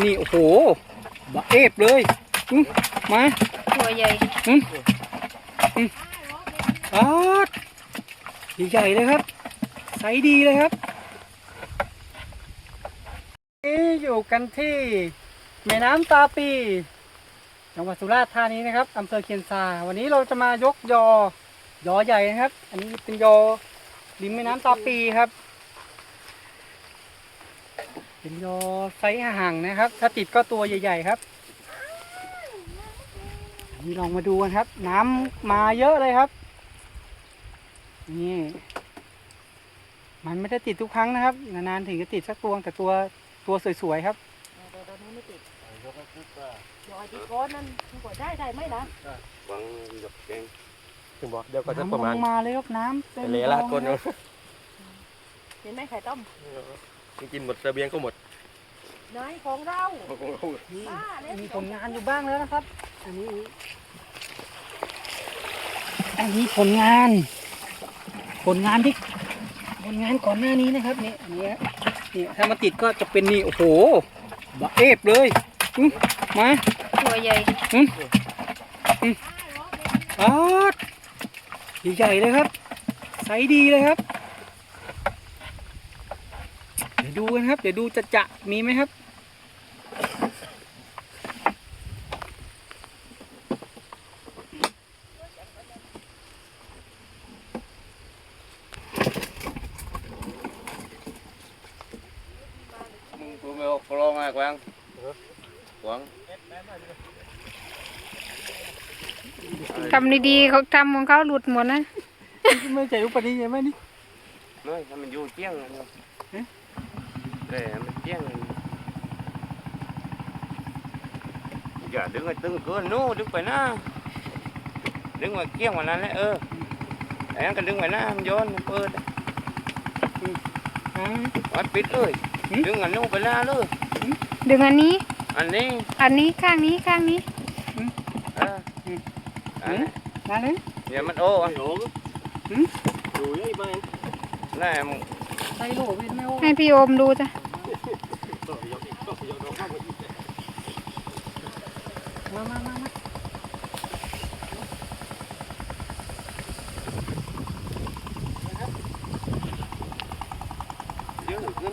นี่โอ้โหบะเอฟเลยอืมมาตัวใหญ่อืมอืมอาดใหญ่ๆเลยครับไซส์ดีเลยครับนี่อยู่กันที่แม่น้ำตาปี จังหวัดสุราษฎร์ธานีนะครับอำเภอเคียนซา วันนี้เราจะมายกยอ ยอใหญ่นะครับ อันนี้เป็นยอริมแม่น้ำตาปีครับ เป็นยอไซส์ห่างนะครับ ถ้าติดก็ตัวใหญ่ ๆ ครับ นี่ลองมาดูกันครับ น้ำมาเยอะเลยครับ นี่ มันไม่ได้ติดทุกครั้งนะครับ นานๆถึงจะติดสักตัวแต่ตัวตัวสวยๆครับเดี๋ยวตอนนี้ไม่ติดเดี๋ยวไอ้ที่ก้อนนั้นมันก็ได้ได้ไหมล่ะหวังหยกแกงถึงบอกเดี๋ยวก็จะน้ำประมาณลงมาเลยครับน้ำต็มเละละคลองก้นคเนรัอะบเห็นไหมไข่ต้มกินหมดระเบียงก็หมด นายของเรานี่บ้าเล่นมีผลงานอยู่บ้างแล้วนะครับ อันนี้ อันนี้ผลงาน ผลงานที่ผลงานก่อนหน้านี้นะครับนี่อันนี้นี่ถ้ามาติดก็จะเป็นนี่โอ้โหบะเอฟเลยอืมมาตัวใหญ่อืมอืมอาดใหญ่ๆเลยครับไซส์ดีเลยครับเดี๋ยวดูกันครับ เดี๋ยวดูจะจะมีไหมครับมึงกูไม่ออกปลองไงกวางกวางทำดีๆเขาทำของเขาหลุดหมดนะ ไม่ใจอุปนิสัยไหมนี่น้อยถ้ามันอยู่ เจียงเลยแต่มันเจียงอย่าดึงไอ้ตึงเกินนู้ดึงไปหน้าดึงมาเกี้ยงวันนั้นแหละเออไอ้นั่นก็ดึงไปหน้ามันโยนมันเปิดอ่าวัดปิดเลยดึงอันนู้นไปหน้าเลยดึงอันนี้ อันนี้ อันนี้ข้างนี้ข้างนี้เอออันนี้มาเลยเดี๋ยวมันโอ้อะดูยังไงนั่นมึงใส่โหลเป็นไม่โอ้ให้พี่โอมดูจ้ะ มามามามา เดี๋ยวขึ้น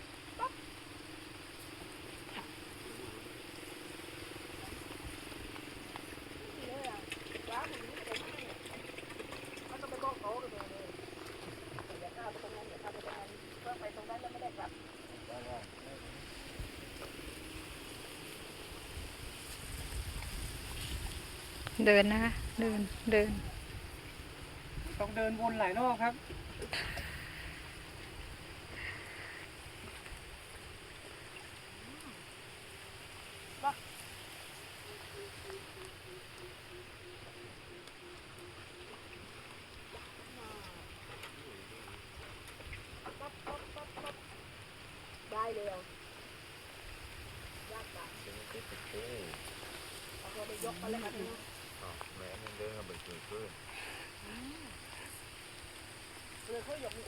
เดินนะคะ เดินเดิน ต้องเดินวนหลายรอบครับ ได้เลยยกมาเลยค่ะ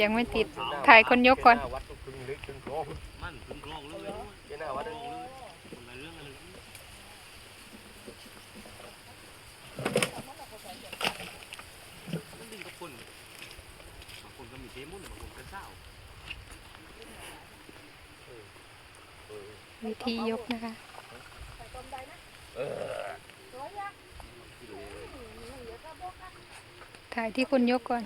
ยังไม่ติด ถ่ายคนยกก่อน วัดครึ่งลึกครึ่งโค้งมันถึงโรงเลยเจ้าหน้าวัดอะไรเรื่องอะไรมันดึงกับคนบางคนก็มีเทมุนบางคนก็เศร้าวิธียกนะคะ ถ่ายที่คนยกก่อน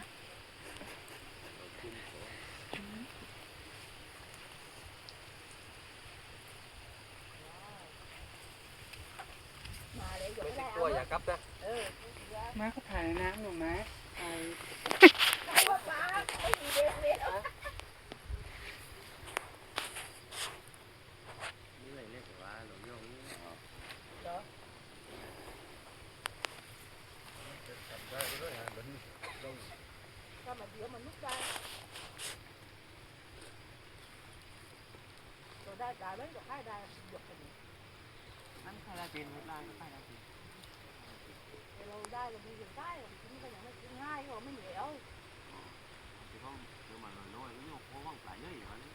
ได้เลยดอกไม้ได้หยกกันดีนั่นคาราเกนได้ก็ไดาจริงเราได้เรามีอยู่ได้เราทิ้งก็ยังไม่ง่ายเราไม่เหนียวที่ห้อเดี๋ยวมาลอยน้อยแล้วโยกห้องหลายเยอะอยู่วันนี้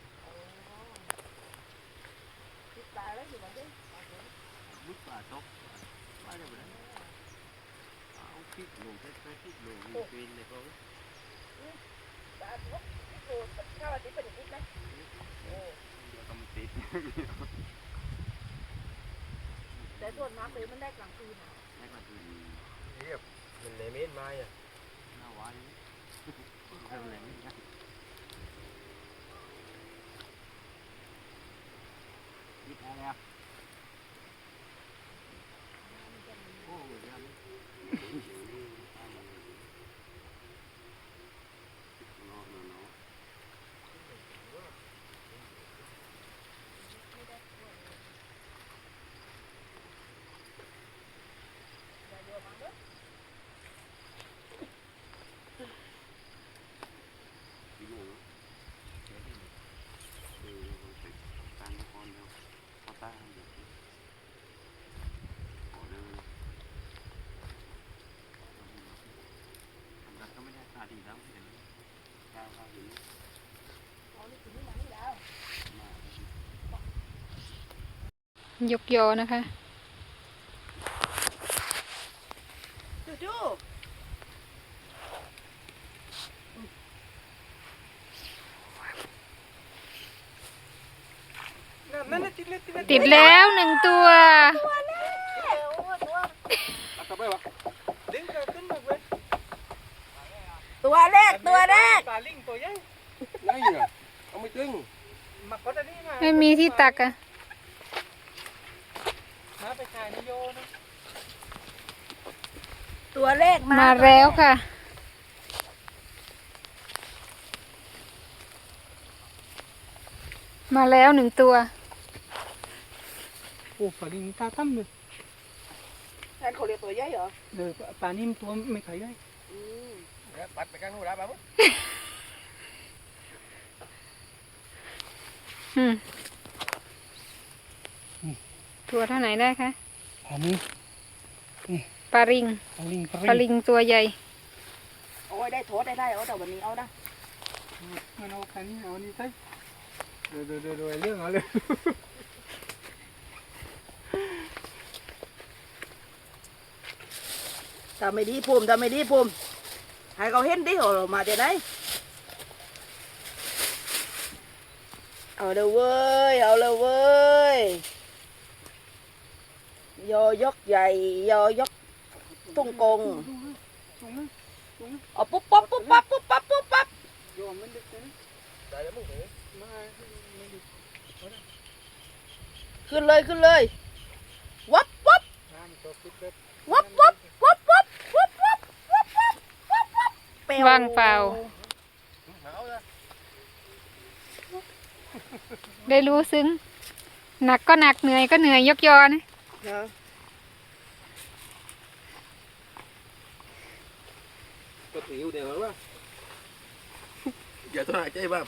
คิดตาแล้วอยู่แบบนี้ลุกป่าตกว่าเดี๋ยวนะเอาคิดหลูกไปคิดลงกอยู่ปีนเลยเขาตาตกคิดลงข้าวที่เป็นคิดนะโอ้ ก็ไม่ติด แต่ส่วนมากเลยมันได้กลางคืนอะไม่ก็ดีเรียบมันในเม็ดไม้อะน่าไว้ทำอะไรไม่ได้ยิบอะไรอะ ดีแล้วเห็นดาวดาวหิยกยอนะคะ ดูดูติดแล้วหนึ่งตัว ตัวแล้วตัวตัวตัวตัว ตัวแรกตัวแรก ปลาลิงตัวใหญ่ไงอะเอาไม่ตึงมาก็จะนี่มาไม่มีที่ตักอะมาไปถ่ายในโยนะตัวแรกมาแล้วค่ะ มาแล้วหนึ่งตัว โอ้ปลาลิงตาตั้มเลยแทนเขาเรียกตัวใหญ่เหรอเดี๋ยวปลานิ่มตัวไม่เคยได้อืมแล้ว ปัดไปข้างนู้นแล้วป่ะมั้งอืมตัวเท่าไหนได้คะอันนี้ปลาริงปลาลิงปลาปลาลิลิงงตัวใหญ่โอ้ยได้โทษได้ได้เอาแต่วันนี้เอานะมันเอาคันนี้เอานี่ใส่เดี๋ยวเดี๋ยวเดี๋ยวเดี๋ยวเรื่องเอาเลยทำไม่ดีภูมิทำไม่ดีภูมิ ให้เขาเห็นดิเขามาเดี๋ยวไหนเอาเลยเว้ย เอาเลยเว้ยยอยกใหญ่ยอยกตุ้งกงตรงนั้นเอาปุ๊บปั๊บปุ๊บปั๊บปุ๊บปั๊บปุ๊บปั๊บโยมมันดึกเลยนะได้แล้วมึงเห็นมาไม่ดึกขึ้นเลยขึ้นเลยวับวับน้ำตัวปิดเลยวับวับวับวับวับวับวับวับวับ วับแปวว่างเปล่าหาวนะได้รู้ซึ้ง หนักก็หนักเหนื่อยก็เหนื่อยยกยอนะเนอะก็ถิวเดี๋ยวเหรอวะอย่าทนหายใจบ้าง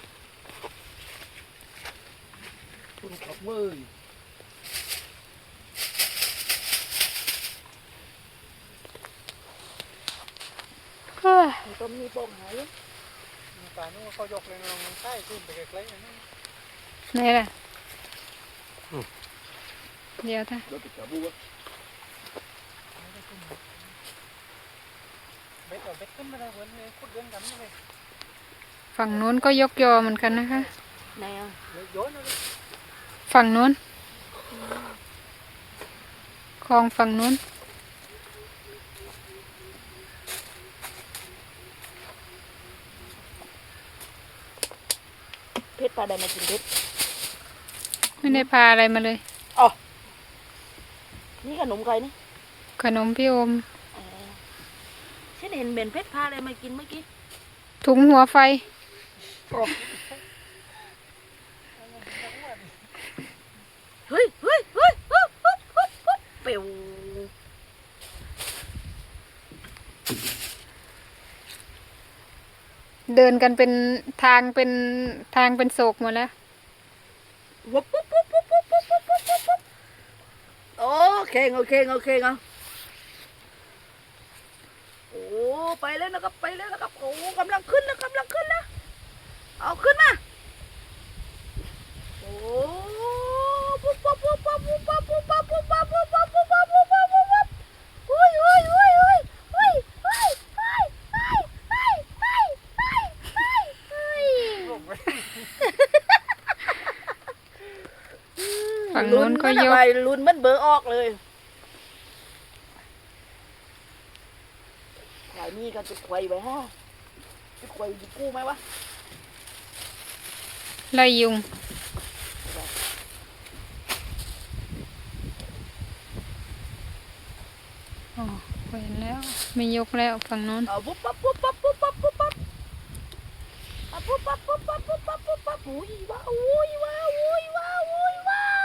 คุณขับเว้ย เฮ้ยมันต้มมีโป่งหายปลานุ่งเขายกเลยลองมันใต้ขึ้นไปไกลๆนะไหนล่ะเดี๋ยวท่าเราติดกับบูวะเบ็ดเอาเบ็ดขึ้นมาได้เหมือนเลยขุดเดินกันเลยฝั่งนู้นก็ยกยอเหมือนกันนะคะ ไหนอะเลยโยนเอาเลยฝั่งนู้นคลองฝั่งนู้น เพชรปลาใดมากินเพชรไม่ได้พาอะไรมาเลยนี่ขนมใครนี่ขนมพี่โอมอ๋อฉันเห็นเบนเพชรพาอะไรมากินเมื่อกี้ ถุงหัวไฟ เฮ้ยเฮ้ยเฮ้ยเฮ้ยเฮ้ยเฮ้ยเฮ้ยเปียว เดินกันเป็นทางเป็นทางเป็นโศกหมดแล้ววุบปุ๊บปุ๊บปุ๊บปุ๊บปุ๊บปุ๊บปุ๊บปุ๊บโอเคโอเคโอเคเอาโอ้ไปแล้วนะครับไปแล้วนะครับโอ้กำลังขึ้นนะกำลังขึ้นนะเอาขึ้นมาโอ้ปุ๊บปุ๊บปุ๊บปุ๊บปุ๊บปุ๊บปุ๊บปุ๊บปุ๊บ ฝั่งนู้นก็ยกลุ้นลุ้นมันเบอร์ออกเลยขายนี่กันจะไกวไว้ฮะจะไกวจะกู้ไหมวะไล่ยุงอ๋อเห็นแล้วไม่ยกแล้วฝั่งนู้นเอาปุ๊บปั๊บปุ๊บปั๊บปุ๊บปั๊บปุ๊บปั๊บเอาปุ๊บปั๊บปุ๊บปั๊บปุ๊บปั๊บปุ๊บปั๊บโอ้ยว้าวโอ้ยว้าวโอ้ยว้าวโอ้ยว้าว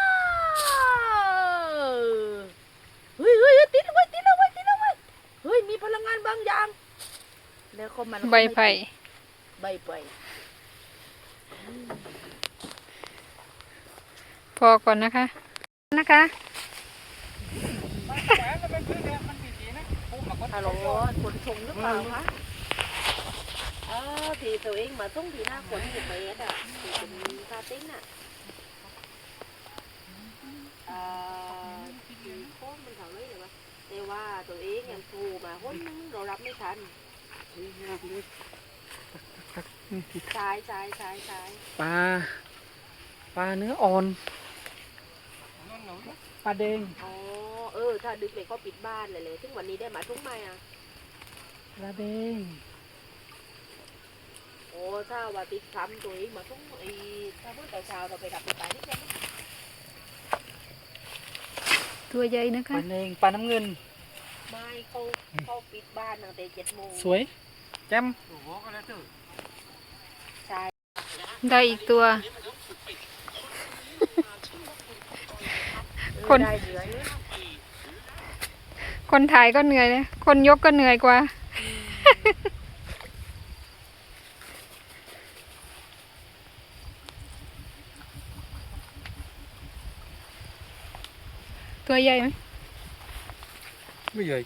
เฮ้ยเฮ้ยเฮ้ยติดแล้วเว้ยติดแล้วเว้ยติดแล้วเว้ยเฮ้ยมีพลังงานบางอย่างแล้วก็มันก็ใบไผ่ใบไผ่พอก่อนนะคะ นะคะฮัลโหลขนส่งหรือเปล่าคะอ๋อที่ตัวเองมาส่งที่หน้าขนถูกไหมอะที่เป็นคาติ้งอะอ่าที่โค้ง แต่ว่าตัวเองยังโทรมาคนนึงเรารับไม่ทันสายสายสายสายปลาปลาเนื้ออ่อนปลาแดงอ๋อเออ ถ้าดึกเลยก็ปิดบ้านเลยเลยถึงวันนี้ได้มาทุ่งไหมอะปลาแดงโอ้ถ้าว่าติดคำตัวเองมาทุ่งไอ้ถ้าเมื่อเช้าๆเราไปดับไปตายนี่กันตัวใหญ่นะปคะลาแดงปลาน้ำเงิน ไม่เขาเขาปิดบ้านตั้งแต่เจ็ดโมงสวยแจ่มใช่ได้อีกตัว คน ได้เหลืออยู่คนถ่ายก็เหนื่อยนะคนยกก็เหนื่อยกว่า ตัวใหญ่ไหม ไม่ใหญ่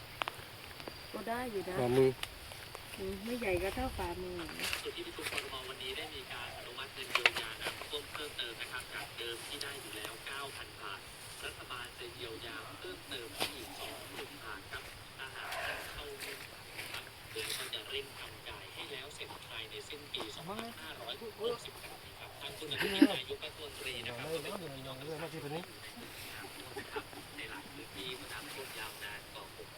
ก็ได้อยู่นะฝ่ามืออืมไม่ใหญ่ก็เท่าฝ่ามือส่วนที่ประชุมครมวันนี้ได้มีการอนุมัติเงินเยียวยาน้ำท่วมเพิ่มเติมนะครับจากเดิมที่ได้อยู่แล้ว 9,000 บาท รัฐบาลจะเยียวยาเพิ่มเติมอีก20,000บาทครับถ้าหากเข้าร่วมครับโดยก็จะเร่งทำจ่ายให้แล้วเสร็จภายในสิ้นปี 2568นี้ครับทางคุณอนุทินนายกรัฐมนตรีนะครับก็เป็นคนที่น้องในหลายพื้นที่มาน้ำท่วมยาวนานกว่า6เดือนนะครับการเยียวยาใน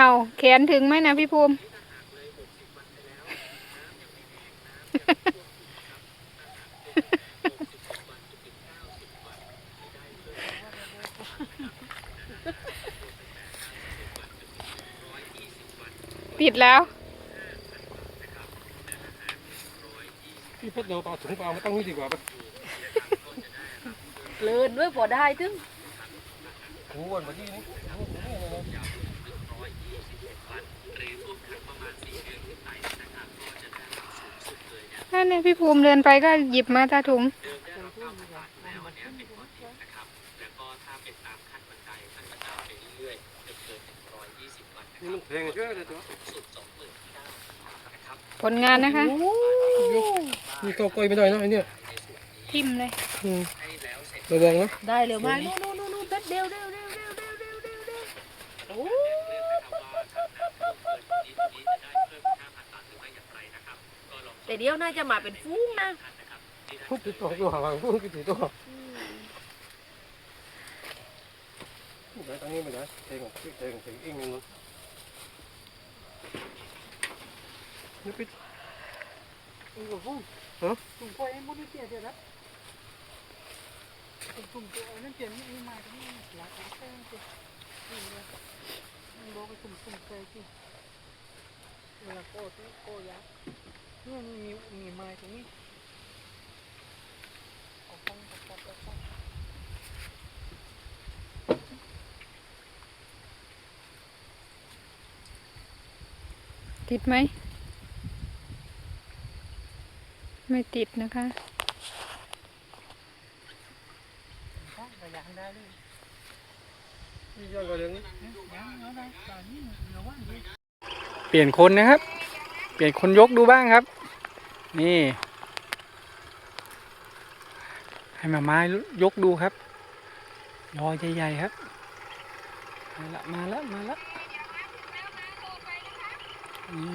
อาวแขนถึงไหมนะพี่ภูมิปิดแล้วที่เพชรเราเอาถุงเปล่ามาตั้งนี่ดีกว่าปะเลินด้วยพอได้ถึง โอ้วันเมื่อกี้นี้ นั่นเนี่ยพี่ภูมิเดินไปก็หยิบมาตาถุงผลงานนะคะมีตัวกลอยไปหน่อยนะไอเนี่ยทิมเลยระวังนะได้เร็วมากนู่นนู่นนู่นแป๊บเดียวเร็วเร็วเร็วเร็วเร็วเร็ว แต่เดี๋ยวน่าจะมาเป็นฟุ้งนะท่านนะครับที่ดติดตัวตัวหวังพูดติดตัวไหนตั้งนี้ไปไหนเต็งเต็งเต็งอิงนึงนี่ปิดอุ้งกับฟุ้งฮะตุ้งปล่อยให้มุดนี่เสียเดี๋ยวนะตุ้งตัวนั่นเปลี่ยนนี่มาที่นี่หลักหลักแป้งสินี่เลยมันบอกไปตุ้งตุ้งใจสิเวลาโก้ที่โก้ยักษ์ นี่มีมีไม้ตรงนี้เอาฟังเอาฟังเอาฟังติดไหม ไม่ติดนะคะระยะได้เลยเปลี่ยนคนนะครับ ปลี่ยนคนยกดูบ้างครับ นี่ ให้มาไม้ยกดูครับยอใหญ่ๆครับ มาละมาละมาละนี่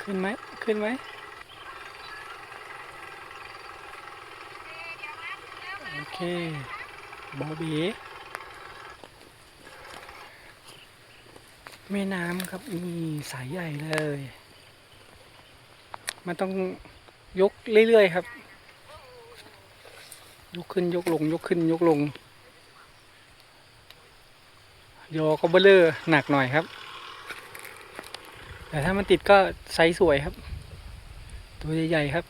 ขึ้นไหมขึ้นไหมโอเคบอบี แม่น้ำครับนี่สายใหญ่เลย มันต้องยกเรื่อยๆครับ ยกขึ้นยกลง ยกขึ้นยกลงยอก็เบลเลอร์หนักหน่อยครับ แต่ถ้ามันติดก็ไซส์สวยครับ ตัวใหญ่ๆครับ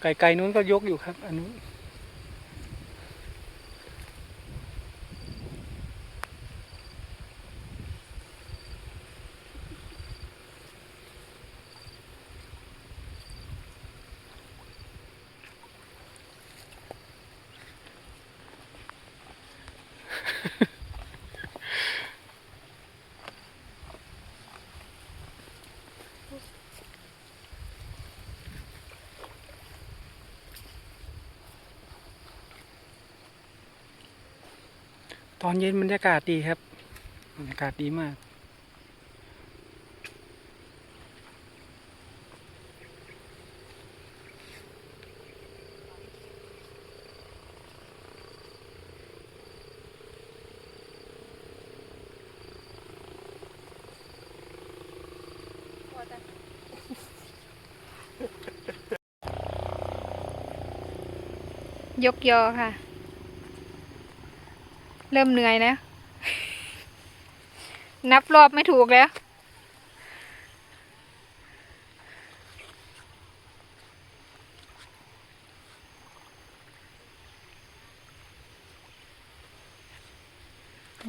ไกลๆนู้นก็ยกอยู่ครับ อันนู้น ตอนเย็นบรรยากาศดีครับบรรยากาศดีมาก ยกยอค่ะ เริ่มเหนื่อยแล้ว นับรอบไม่ถูกแล้ว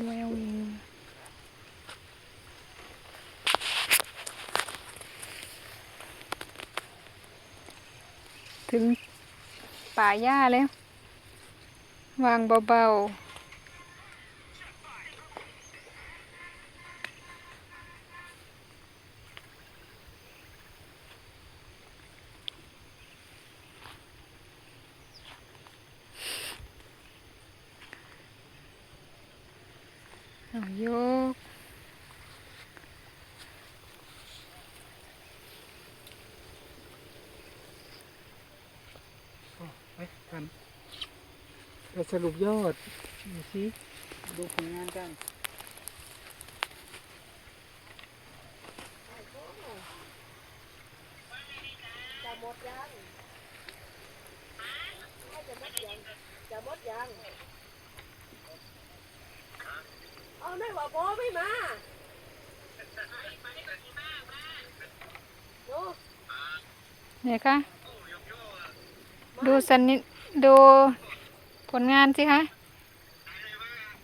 แววววถึงป่าหญ้าแล้ว วางเบาๆ ยก ไปกันเราสรุปยอดดูสิดูผลงานกันจะหมดยังจะหมดยังจะหมดยัง เอาไม่ว่าพอไม่มาโอ้เนี่ยค่ะดูสันนิดูผลงานสิคะ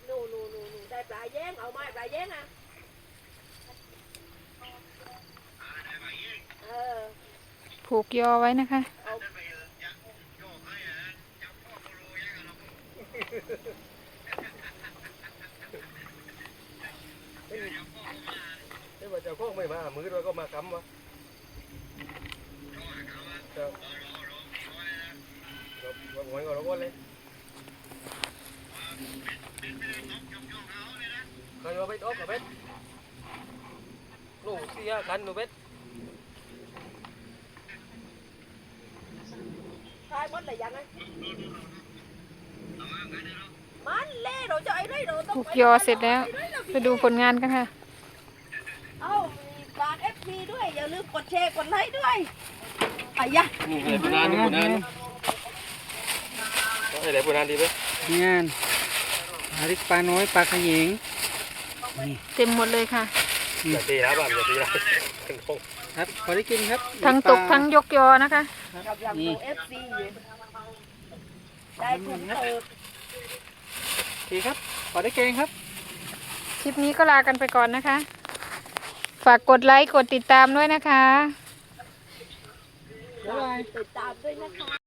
หนูหนูหนูหนูได้ปลาแย้งเอาไม้ปลาแย้งอะเออผูกยอไว้นะคะ เอาเอ้ว่าจะโค้งไม่มา มือเราก็มากำวะจะเราหวยก็เราก็เลยใครมาเบ็ดออกกับเบ็ดโน่เสียกันหนูเบ็ดทายหมดเลยยังไงมันเล่เราจะไอ้ไรเราต้องปลูกยอเสร็จแล้ว ไปดูผลงานกันค่ะเอ้ามีฝากเอฟซีด้วย อย่าลืมกดแชร์กดไลค์ด้วยอายะนี่ไงปูนานนี่ปูนานไอ้ไหนปูนานดีไหมงานหาริกปลาน้อยปลาขยิงเต็มหมดเลยค่ะ อย่าตีนะบ้านอย่าตีนะขึ้นคงครับพอได้กินครับทั้งตกทั้งยกยอนะคะกำลังดูเอฟซีอยู่ได้ทุนเติมโอเคครับพอได้แกงครับค ลิปนี้ก็ลากันไปก่อนนะคะ ฝากกดไลค์กดติดตามด้วยนะคะ บ๊ายบาย ติดตามด้วยนะคะ